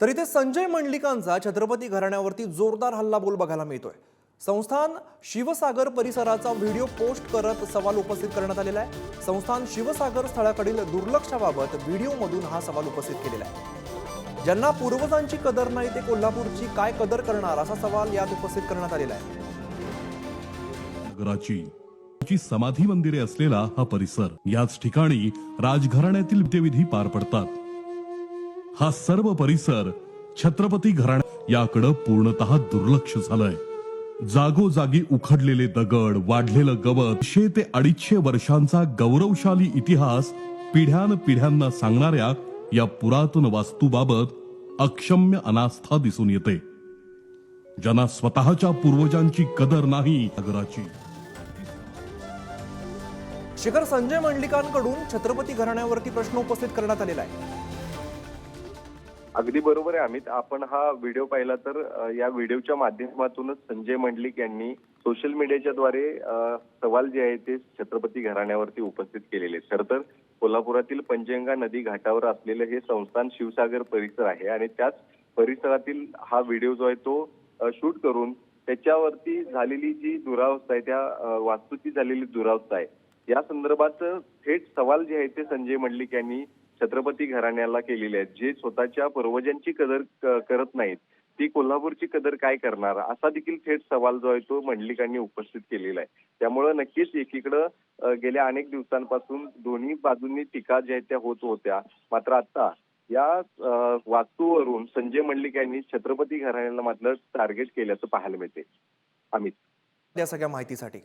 तर इथे संजय मंडलिकांचा छत्रपती घराण्यावरती जोरदार हल्लाबोल बघायला मिळतोय. संस्थान शिवसागर परिसराचा व्हिडिओ पोस्ट करत सवाल उपस्थित करण्यात आलेला आहे. संस्थान शिवसागर स्थळाकडील दुर्लक्षाबाबत व्हिडिओमधून हा सवाल उपस्थित केलेला आहे. ज्यांना पूर्वजांची कदर नाही ते कोल्हापूरची काय कदर करणार असा सवाल यात उपस्थित करण्यात आलेला आहे. नगराची ची समाधी मंदिरे असलेला हा परिसर याच ठिकाणी राजघराण्यातील विधी पार पडतात. हा सर्व परिसर छत्रपती घराण्या याकडं पूर्णतः दुर्लक्ष झालंय. जागोजागी उखडलेले दगड वाढलेलं गवत शे ते अडीचशे वर्षांचा गौरवशाली इतिहास पिढ्यान पिढ्यांना सांगणाऱ्या या पुरातन वास्तूबाबत अक्षम्य अनास्था दिसून येते. ज्यांना स्वतःच्या पूर्वजांची कदर नाही नगराची. शिखर संजय मंडलिकांकडून छत्रपती घराण्यावरती प्रश्न उपस्थित करण्यात आलेला आहे. अगदी बरोबर आहे अमित. आपण हा व्हिडिओ पाहिला तर या व्हिडिओच्या माध्यमातूनच संजय मंडलिक यांनी सोशल मीडियाच्या द्वारे सवाल जे आहे ते छत्रपती घराण्यावरती उपस्थित केलेले खर तर कोल्हापुरातील पंचगंगा नदी घाटावर असलेलं हे संस्थान शिवसागर परिसर आहे आणि त्याच परिसरातील हा व्हिडिओ जो आहे तो शूट करून त्याच्यावरती झालेली जी दुरावस्था आहे त्या वास्तूची झालेली दुरावस्था आहे या संदर्भात थेट सवाल जे आहे ते संजय मंडलिक यांनी छत्रपती घराण्याला केलेली आहेत जे स्वतःच्या पूर्वजांची कदर करत नाहीत ती कोल्हापूरची कदर काय करणार? असा देखील थेट सवाल जो आहे तो मंडलिकांनी उपस्थित केलेला आहे. त्यामुळं नक्कीच एकीकडं गेल्या अनेक दिवसांपासून दोन्ही बाजूंनी टीका ज्या आहेत त्या होत होत्या. मात्र आता या वास्तूवरून संजय मंडलिक यांनी छत्रपती घराण्याला मात्र टार्गेट केल्याचं पाहायला मिळते अमित. या सगळ्या माहितीसाठी.